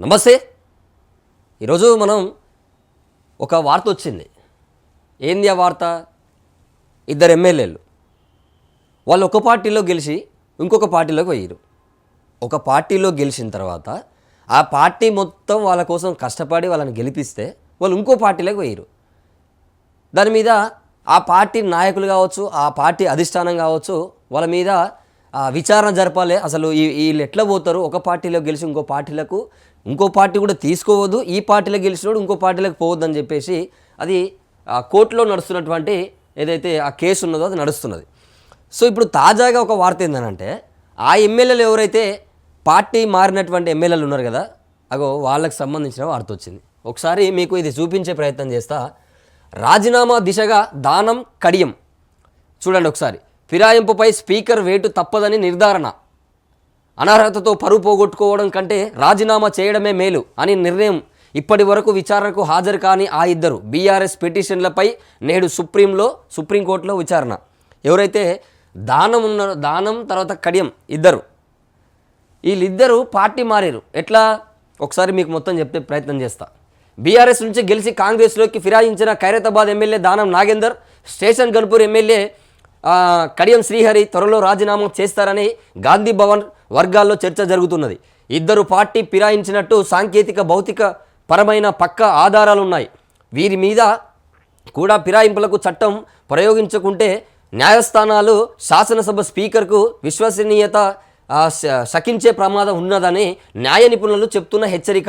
నమస్తే. ఈరోజు మనం ఒక వార్త వచ్చింది. ఏంది ఆ వార్త? ఇద్దరు ఎమ్మెల్యేలు. వాళ్ళు ఒక పార్టీలో గెలిచి ఇంకొక పార్టీలోకి పోయారు ఒక పార్టీలో గెలిచిన తర్వాత ఆ పార్టీ మొత్తం వాళ్ళ కోసం కష్టపడి వాళ్ళని గెలిపిస్తే వాళ్ళు ఇంకో పార్టీలోకి పోయారు దాని మీద ఆ పార్టీ నాయకులు కావచ్చు ఆ పార్టీ అధిష్టానం కావచ్చు వాళ్ళ మీద విచారణ జరపాలి. అసలు ఈ వీళ్ళు ఎట్లా పోతారు? ఒక పార్టీలో గెలిచి ఇంకో పార్టీలకు ఇంకో పార్టీ కూడా తీసుకోవద్దు ఈ పార్టీలో గెలిచినోడు ఇంకో పార్టీలకు పోవద్దు అని చెప్పేసి అది ఆ, కోర్టులో నడుస్తున్నటువంటి ఏదైతే ఆ కేసు ఉన్నదో అది నడుస్తున్నది. సో ఇప్పుడు తాజాగా ఒక వార్త ఏంటంటే ఆ ఎమ్మెల్యేలు ఎవరైతే పార్టీ మారినటువంటి ఎమ్మెల్యేలు ఉన్నారు కదా అగో వాళ్ళకి సంబంధించిన వార్త వచ్చింది. ఒకసారి మీకు ఇది చూపించే ప్రయత్నం చేస్తా. రాజీనామా దిశగా దానం కడియం. చూడండి ఒకసారి. ఫిరాయింపుపై స్పీకర్ వేటు తప్పదని నిర్ధారణ. అనర్హతతో పరువు పోగొట్టుకోవడం కంటే రాజీనామా చేయడమే మేలు అని నిర్ణయం ఇప్పటి వరకు విచారణకు హాజరు కాని ఆ ఇద్దరు బీఆర్ఎస్ పిటిషన్లపై నేడు సుప్రీంలో సుప్రీంకోర్టులో విచారణ. ఎవరైతే దానం ఉన్నారో దానం తర్వాత కడియం ఇద్దరు వీళ్ళిద్దరూ పార్టీ మారారు. ఎట్లా? ఒకసారి మీకు మొత్తం చెప్తే ప్రయత్నం చేస్తా. బీఆర్ఎస్ నుంచి గెలిచి కాంగ్రెస్లోకి ఫిరాయించిన Khairatabad MLA Danam Nagender Station Ghanpur MLA Kadiyam Srihari త్వరలో రాజీనామా చేస్తారని గాంధీ భవన్ వర్గాల్లో చర్చ జరుగుతున్నది. ఇద్దరు పార్టీ ఫిరాయించినట్టు సాంకేతిక భౌతిక పరమైన పక్క ఆధారాలున్నాయి. వీరి మీద కూడా ఫిరాయింపులకు చట్టం ప్రయోగించకుంటే న్యాయస్థానాలు శాసనసభ స్పీకర్కు విశ్వసనీయత ఆ, శకించే ప్రమాదం ఉన్నదని న్యాయ నిపుణులు చెప్తున్న హెచ్చరిక.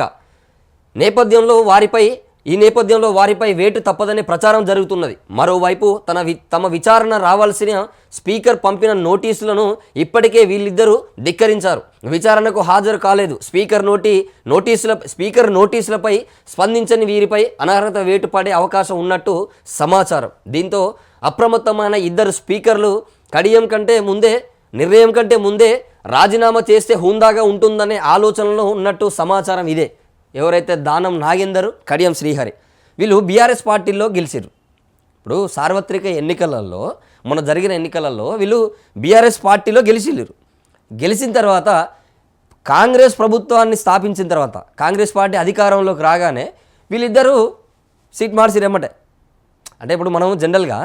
నేపథ్యంలో వారిపై ఈ నేపథ్యంలో వారిపై వేటు తప్పదనే ప్రచారం జరుగుతున్నది. మరోవైపు తన వి తమ విచారణ రావాల్సిన స్పీకర్ పంపిన నోటీసులను ఇప్పటికే వీళ్ళిద్దరూ ధిక్కరించారు. విచారణకు హాజరు కాలేదు. స్పీకర్ నోటి నోటీసుల స్పీకర్ నోటీసులపై స్పందించని వీరిపై అనర్హత వేటు పడే అవకాశం ఉన్నట్టు సమాచారం. దీంతో అప్రమత్తమైన ఇద్దరు స్పీకర్లు కడియం కంటే ముందే నిర్ణయం కంటే ముందే రాజీనామా చేస్తే హుందాగా ఉంటుందనే ఆలోచనలో ఉన్నట్టు సమాచారం ఇదే. ఎవరైతే దానం నాగేందరు కడియం శ్రీహరి వీళ్ళు బీఆర్ఎస్ పార్టీలో గెలిచారు ఇప్పుడు సార్వత్రిక ఎన్నికలలో మొన్న జరిగిన ఎన్నికలలో వీళ్ళు బీఆర్ఎస్ పార్టీలో గెలిచిల్లు గెలిచిన తర్వాత కాంగ్రెస్ ప్రభుత్వాన్ని స్థాపించిన తర్వాత కాంగ్రెస్ పార్టీ అధికారంలోకి రాగానే వీళ్ళిద్దరూ సీట్ మార్చి అంటే ఇప్పుడు మనం జనరల్గా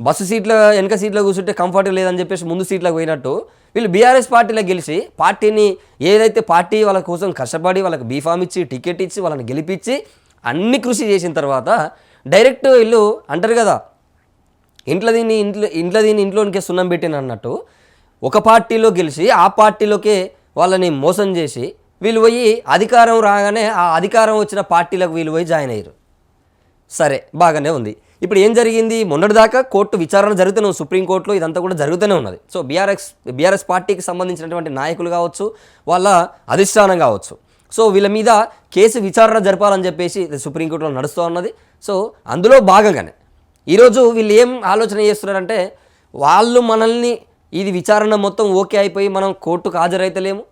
బస్సు సీట్లో వెనక సీట్లో కూర్చుంటే కంఫర్ట్ లేదని చెప్పేసి ముందు సీట్లోకి పోయినట్టు వీళ్ళు బీఆర్ఎస్ పార్టీలో గెలిచి పార్టీని ఏదైతే పార్టీ వాళ్ళ కోసం కష్టపడి వాళ్ళకి బీఫామ్ ఇచ్చి టికెట్ ఇచ్చి వాళ్ళని గెలిపించి అన్ని కృషి చేసిన తర్వాత డైరెక్ట్ వీళ్ళు అంటారు కదా ఇంట్లో దీన్ని ఇంట్లో ఇంట్లో దీన్ని ఇంట్లోనికే సున్నం పెట్టిన అన్నట్టు ఒక పార్టీలో గెలిచి ఆ పార్టీలోకే వాళ్ళని మోసం చేసి వీళ్ళు పోయి అధికారం రాగానే ఆ అధికారం వచ్చిన పార్టీలకు వీళ్ళు పోయి జాయిన్ అయ్యారు. సరే బాగానే ఉంది. ఇప్పుడు ఏం జరిగింది? మొన్నటిదాకా కోర్టు విచారణ జరుగుతూనే ఉంది. సుప్రీంకోర్టులో ఇదంతా కూడా జరుగుతూనే ఉన్నది. సో బీఆర్ఎస్ బీఆర్ఎస్ పార్టీకి సంబంధించినటువంటి నాయకులు కావచ్చు వాళ్ళ అధిష్టానం కావచ్చు. సో వీళ్ళ మీద కేసు విచారణ జరపాలని చెప్పేసి ఇది సుప్రీంకోర్టులో నడుస్తూ ఉన్నది. సో అందులో భాగంగానే ఈరోజు వీళ్ళు ఏం ఆలోచన చేస్తున్నారంటే వాళ్ళు మనల్ని ఇది విచారణ మొత్తం ఓకే అయిపోయి మనం కోర్టుకు హాజరైతలేము.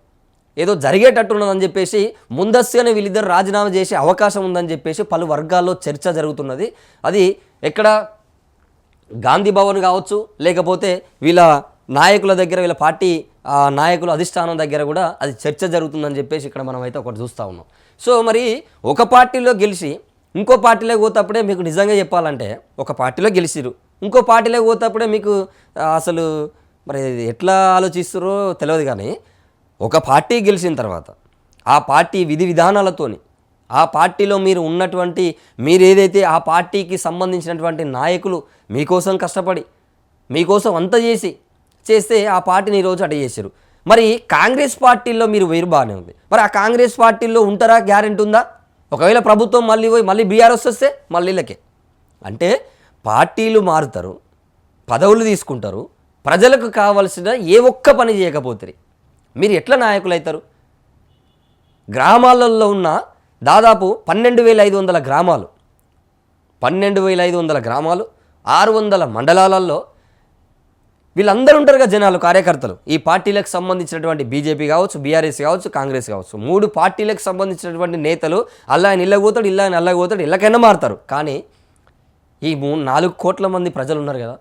ఏదో జరిగేటట్టు ఉన్నదని చెప్పేసి ముందస్తుగానే వీళ్ళిద్దరు రాజీనామా చేసే అవకాశం ఉందని చెప్పేసి పలు వర్గాల్లో చర్చ జరుగుతున్నది. అది ఎక్కడ గాంధీ భవన్ కావచ్చు లేకపోతే వీళ్ళ నాయకుల దగ్గర వీళ్ళ పార్టీ ఆ, నాయకుల అధిష్టానం దగ్గర కూడా అది చర్చ జరుగుతుందని చెప్పేసి ఇక్కడ మనం అయితే ఒకటి చూస్తూ ఉన్నాం. సో మరి ఒక పార్టీలో గెలిచి ఇంకో పార్టీలో పోతప్పుడే మీకు నిజంగా చెప్పాలంటే ఒక పార్టీలో గెలిచిరు ఇంకో పార్టీలో పోతప్పుడే మీకు అసలు మరి ఎట్లా ఆలోచిస్తారో తెలియదు కానీ ఒక పార్టీ గెలిచిన తర్వాత ఆ పార్టీ విధి విధానాలతోని ఆ పార్టీలో మీరు ఉన్నటువంటి మీరు ఏదైతే ఆ పార్టీకి సంబంధించినటువంటి నాయకులు మీకోసం కష్టపడి మీకోసం అంత చేసి చేస్తే ఆ పార్టీని ఈరోజు అట చేశారు. మరి కాంగ్రెస్ పార్టీలో మీరు వేరు బాగానే ఉంది. మరి ఆ కాంగ్రెస్ పార్టీలో ఉంటారా? గ్యారెంటీ ఉందా? ఒకవేళ ప్రభుత్వం మళ్ళీ పోయి మళ్ళీ బీఆర్ఎస్ వస్తే మళ్ళీ వీళ్ళకే. అంటే పార్టీలు మారుతారు పదవులు తీసుకుంటారు ప్రజలకు కావలసిన ఏ ఒక్క పని చేయకపోతుంది మీరు ఎట్లా నాయకులు అవుతారు గ్రామాలలో ఉన్న దాదాపు పన్నెండు వేల ఐదు వందల గ్రామాలు. పన్నెండు వేల ఐదు వందల గ్రామాలు ఆరు వందల మండలాలలో వీళ్ళందరూ ఉంటారు కదా జనాలు కార్యకర్తలు. ఈ పార్టీలకు సంబంధించినటువంటి బీజేపీ కావచ్చు బీఆర్ఎస్ కావచ్చు కాంగ్రెస్ కావచ్చు. మూడు పార్టీలకు సంబంధించినటువంటి నేతలు అల్లా ఆయన ఇళ్ళకి పోతాడు ఇల్లా ఆయన అల్లకి పోతాడు ఇళ్ళకైనా మారుతారు. కానీ ఈ మూ నాలుగు కోట్ల మంది ప్రజలు ఉన్నారు కదా.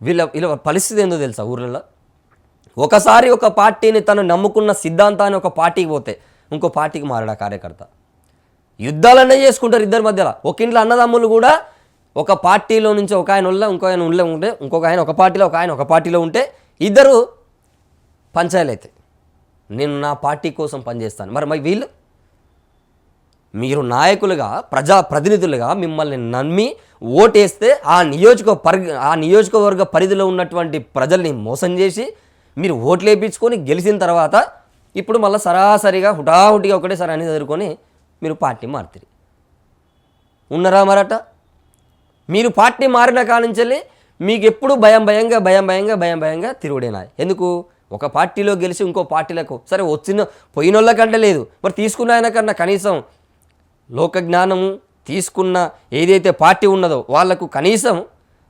వీళ్ళ వీళ్ళ పరిస్థితి ఏందో తెలుసా ఊర్లలో? ఒకసారి ఒక పార్టీని తను నమ్ముకున్న సిద్ధాంతాన్ని ఒక పార్టీకి పోతే ఇంకో పార్టీకి మారాడు ఆ కార్యకర్త? యుద్ధాలనే చేసుకుంటారు ఇద్దరి మధ్యలో. ఒక ఇంట్లో అన్నదమ్ములు కూడా ఒక పార్టీలో నుంచి ఒక ఆయన ఉల్ల ఇంకో ఆయన ఉల్ల ఉంటే ఇంకొక ఆయన ఒక పార్టీలో ఒక ఆయన ఒక పార్టీలో ఉంటే ఇద్దరు పంచాయలు అవుతాయి నేను నా పార్టీ కోసం పనిచేస్తాను. మరి మరి వీళ్ళు? మీరు నాయకులుగా ప్రజా ప్రతినిధులుగా మిమ్మల్ని నమ్మి ఓటేస్తే ఆ నియోజక పరి ఆ నియోజకవర్గ పరిధిలో ఉన్నటువంటి ప్రజల్ని మోసం చేసి మీరు ఓట్లు వేయించుకొని గెలిచిన తర్వాత ఇప్పుడు మళ్ళీ సరాసరిగా హుటాహుటిగా ఒకటేసారి అనేది ఎదుర్కొని మీరు పార్టీ మారుతారు. ఉన్నరా మరట మీరు పార్టీ మారిన కానించెల్లి మీకు ఎప్పుడు భయం భయంగా భయం భయంగా భయం భయంగా తిరుగుడేనా ఎందుకు? ఒక పార్టీలో గెలిచి ఇంకో పార్టీలకు సరే వచ్చిన పోయిన వాళ్ళకంటే లేదు. మరి తీసుకున్న ఆయన కన్నా కనీసం లోక జ్ఞానము తీసుకున్న ఏదైతే పార్టీ ఉన్నదో వాళ్ళకు కనీసం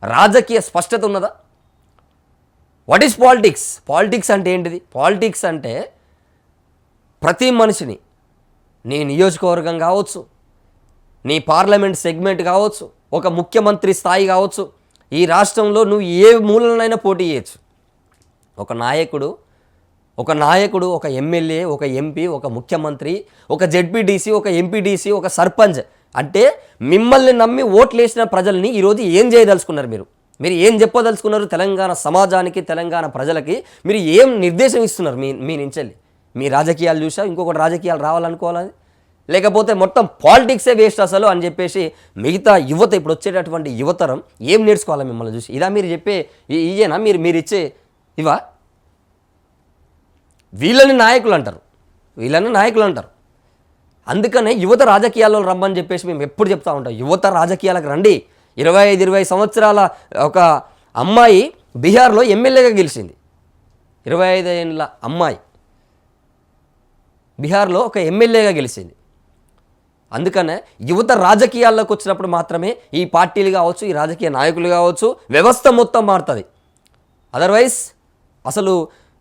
రాజకీయ స్పష్టత ఉన్నదా? వాట్ ఈస్ పాలిటిక్స్ పాలిటిక్స్ అంటే ఏంటిది? పాలిటిక్స్ అంటే ప్రతి మనిషిని నీ నియోజకవర్గం కావచ్చు నీ పార్లమెంట్ సెగ్మెంట్ కావచ్చు ఒక ముఖ్యమంత్రి స్థాయి కావచ్చు ఈ రాష్ట్రంలో నువ్వు ఏ మూలనైనా పోటీ చేయొచ్చు. ఒక నాయకుడు ఒక నాయకుడు ఒక ఎమ్మెల్యే ఒక ఎంపీ ఒక ముఖ్యమంత్రి ఒక జెడ్పీడీసీ ఒక ఎంపీడీసీ ఒక సర్పంచ్ అంటే మిమ్మల్ని నమ్మి ఓట్లు వేసిన ప్రజల్ని ఈరోజు ఏం చేయదలుచుకున్నారు మీరు? మీరు ఏం చెప్పదలుచుకున్నారు తెలంగాణ సమాజానికి తెలంగాణ ప్రజలకి? మీరు ఏం నిర్దేశం ఇస్తున్నారు మీ మీ నుంచెల్లి మీ రాజకీయాలు చూసా? ఇంకొకటి రాజకీయాలు రావాలనుకోవాలి? లేకపోతే మొత్తం పాలిటిక్సే వేస్ట్ అసలు అని చెప్పేసి మిగతా యువత ఇప్పుడు వచ్చేటటువంటి యువతరం ఏం నేర్చుకోవాలి మిమ్మల్ని చూసి? ఇదా మీరు చెప్పే ఇయేనా మీరు మీరు ఇచ్చే ఇవా? వీళ్ళని నాయకులు అంటారు. వీళ్ళని నాయకులు అంటారు. అందుకనే యువత రాజకీయాల్లో రమ్మని చెప్పేసి మేము ఎప్పుడు చెప్తా ఉంటాం. యువత రాజకీయాలకు రండి. ఇరవై ఐదు ఇరవై సంవత్సరాల ఒక అమ్మాయి బీహార్లో ఎమ్మెల్యేగా గెలిచింది. ఇరవై ఐదు ఏళ్ళ అమ్మాయి బీహార్లో ఒక ఎమ్మెల్యేగా గెలిచింది. అందుకనే యువత రాజకీయాల్లోకి వచ్చినప్పుడు మాత్రమే ఈ పార్టీలు కావచ్చు ఈ రాజకీయ నాయకులు కావచ్చు వ్యవస్థ మొత్తం మారుతుంది. అదర్వైజ్ అసలు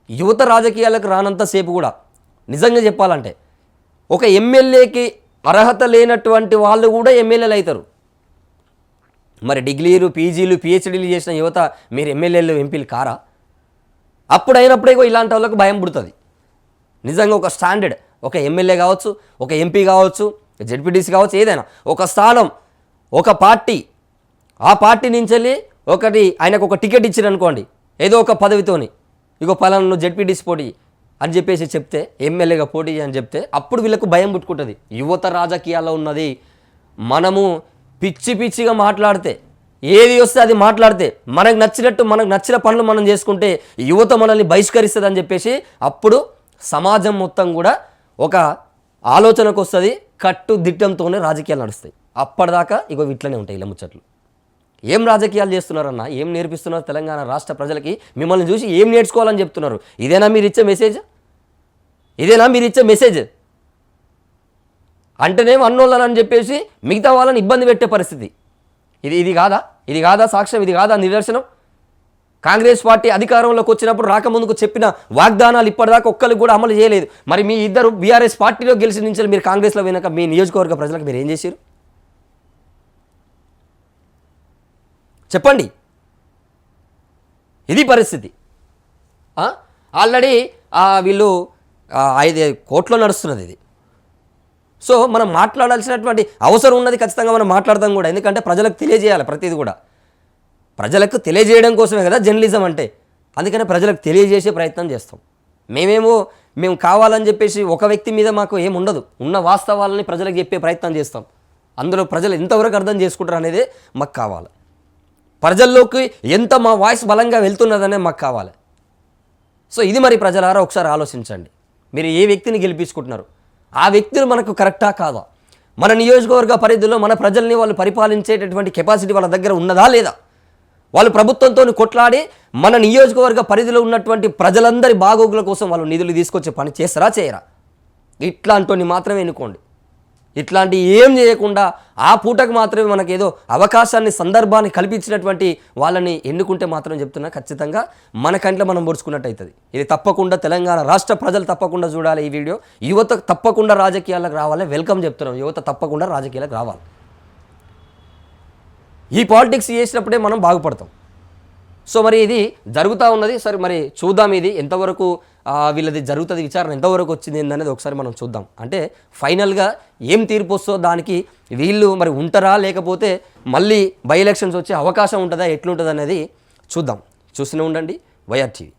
యువత రాజకీయాలకు రానంతసేపు కూడా నిజంగా చెప్పాలంటే ఒక ఎమ్మెల్యేకి అర్హత లేనటువంటి వాళ్ళు కూడా ఎమ్మెల్యేలు అవుతారు. మరి డిగ్రీలు పీజీలు పిహెచ్డీలు చేసిన యువత మీరు ఎమ్మెల్యేలు ఎంపీలు కారా? అప్పుడు అయినప్పుడే ఇలాంటి వాళ్ళకు భయం పుడుతుంది. నిజంగా ఒక స్టాండర్డ్ ఒక ఎమ్మెల్యే కావచ్చు ఒక ఎంపీ కావచ్చు జడ్పీటీసీ కావచ్చు ఏదైనా ఒక స్థానం ఒక పార్టీ ఆ పార్టీ నుంచి వెళ్ళి ఒకటి ఆయనకు ఒక టికెట్ ఇచ్చారు అనుకోండి ఏదో ఒక పదవితోని ఇగో పలానా నువ్వు జడ్పీటీసీ పోటీ అని చెప్పేసి చెప్తే ఎమ్మెల్యేగా పోటీ అని చెప్తే అప్పుడు వీళ్ళకు భయం పుట్టుకుంటుంది. యువత రాజకీయాల్లో ఉన్నది. మనము పిచ్చి పిచ్చిగా మాట్లాడితే ఏది వస్తే అది మాట్లాడితే మనకు నచ్చినట్టు మనకు నచ్చిన పనులు మనం చేసుకుంటే యువత మనల్ని బహిష్కరిస్తుంది అని చెప్పేసి అప్పుడు సమాజం మొత్తం కూడా ఒక ఆలోచనకు వస్తుంది కట్టు దిట్టంతోనే రాజకీయాలు నడుస్తాయి. అప్పటిదాకా ఇగో ఇట్లనే ఉంటాయి ఇలా ముచ్చట్లు. ఏం రాజకీయాలు చేస్తున్నారన్న? ఏం నేర్పిస్తున్నారు తెలంగాణ రాష్ట్ర ప్రజలకి? మిమ్మల్ని చూసి ఏం నేర్చుకోవాలని చెప్తున్నారు? ఇదేనా మీరు ఇచ్చే మెసేజ్ ఇదేనా మీరు ఇచ్చే మెసేజ్ అంటేనేమో అన్నోళ్ళని అని చెప్పేసి మిగతా వాళ్ళని ఇబ్బంది పెట్టే పరిస్థితి. ఇది ఇది కాదా? ఇది కాదా సాక్ష్యం? ఇది కాదా నిదర్శనం? కాంగ్రెస్ పార్టీ అధికారంలోకి వచ్చినప్పుడు రాకముందుకు చెప్పిన వాగ్దానాలు ఇప్పటిదాకా ఒక్కరికి కూడా అమలు చేయలేదు. మరి మీ ఇద్దరు బీఆర్ఎస్ పార్టీలో గెలిచిన నుంచి మీరు కాంగ్రెస్లో పోయినాక మీ నియోజకవర్గ ప్రజలకు మీరు ఏం చేశారు? చెప్పండి. ఇది పరిస్థితి. ఆల్రెడీ వీళ్ళు ఐదు కోట్లో నడుస్తున్నది ఇది. సో మనం మాట్లాడాల్సినటువంటి అవసరం ఉన్నది ఖచ్చితంగా మనం మాట్లాడతాం కూడా. ఎందుకంటే ప్రజలకు తెలియజేయాలి ప్రతిది కూడా. ప్రజలకు తెలియజేయడం కోసమే కదా జర్నలిజం అంటే. అందుకనే ప్రజలకు తెలియజేసే ప్రయత్నం చేస్తాం. మేమేమో మేము కావాలని చెప్పేసి ఒక వ్యక్తి మీద మాకు ఏముండదు ఉన్న వాస్తవాలని ప్రజలకు చెప్పే ప్రయత్నం చేస్తాం. అందులో ప్రజలు ఎంతవరకు అర్థం చేసుకుంటారు అనేది మాకు కావాలి. ప్రజల్లోకి ఎంత మా వాయిస్ బలంగా వెళ్తున్నదనే మాకు కావాలి. సో ఇది మరి ప్రజలారా ఒకసారి ఆలోచించండి. మీరు ఏ వ్యక్తిని గెలిపించుకుంటున్నారు? ఆ వ్యక్తులు మనకు కరెక్టా కాదా? మన నియోజకవర్గ పరిధిలో మన ప్రజల్ని వాళ్ళు పరిపాలించేటటువంటి కెపాసిటీ వాళ్ళ దగ్గర ఉన్నదా లేదా? వాళ్ళు ప్రభుత్వంతో కొట్లాడి మన నియోజకవర్గ పరిధిలో ఉన్నటువంటి ప్రజలందరి బాగోగుల కోసం వాళ్ళు నిధులు తీసుకొచ్చే పని చేస్తారా చేయరా? ఇట్లాంటి మాత్రమే ఎన్నుకోండి. ఇట్లాంటి ఏం చేయకుండా ఆ పూటకు మాత్రమే మనకి ఏదో అవకాశాన్ని సందర్భాన్ని కల్పించినటువంటి వాళ్ళని ఎన్నుకుంటే మాత్రం చెప్తున్నా ఖచ్చితంగా మన కంట్లో మనం పొడుచుకున్నట్టు అవుతుంది ఇది తప్పకుండా తెలంగాణ రాష్ట్ర ప్రజలు తప్పకుండా చూడాలి ఈ వీడియో. యువత తప్పకుండా రాజకీయాలకు రావాలి వెల్కమ్ చెప్తున్నాం. యువత తప్పకుండా రాజకీయాలకు రావాలి. ఈ పాలిటిక్స్ చేసినప్పుడే మనం బాగుపడతాం. సో మరి ఇది జరుగుతూ ఉన్నది. సరే మరి చూద్దాం ఇది ఎంతవరకు వీళ్ళది జరుగుతుంది విచారణ ఎంతవరకు వచ్చింది ఏందనేది ఒకసారి మనం చూద్దాం. అంటే ఫైనల్గా ఏం తీర్పు వస్తుందో దానికి వీళ్ళు మరి ఉంటారా లేకపోతే మళ్ళీ బై ఎలక్షన్స్ వచ్చే అవకాశం ఉంటుందా ఎట్లుంటుంది అనేది చూద్దాం. చూస్తూనే ఉండండి. వైఆర్టీవీ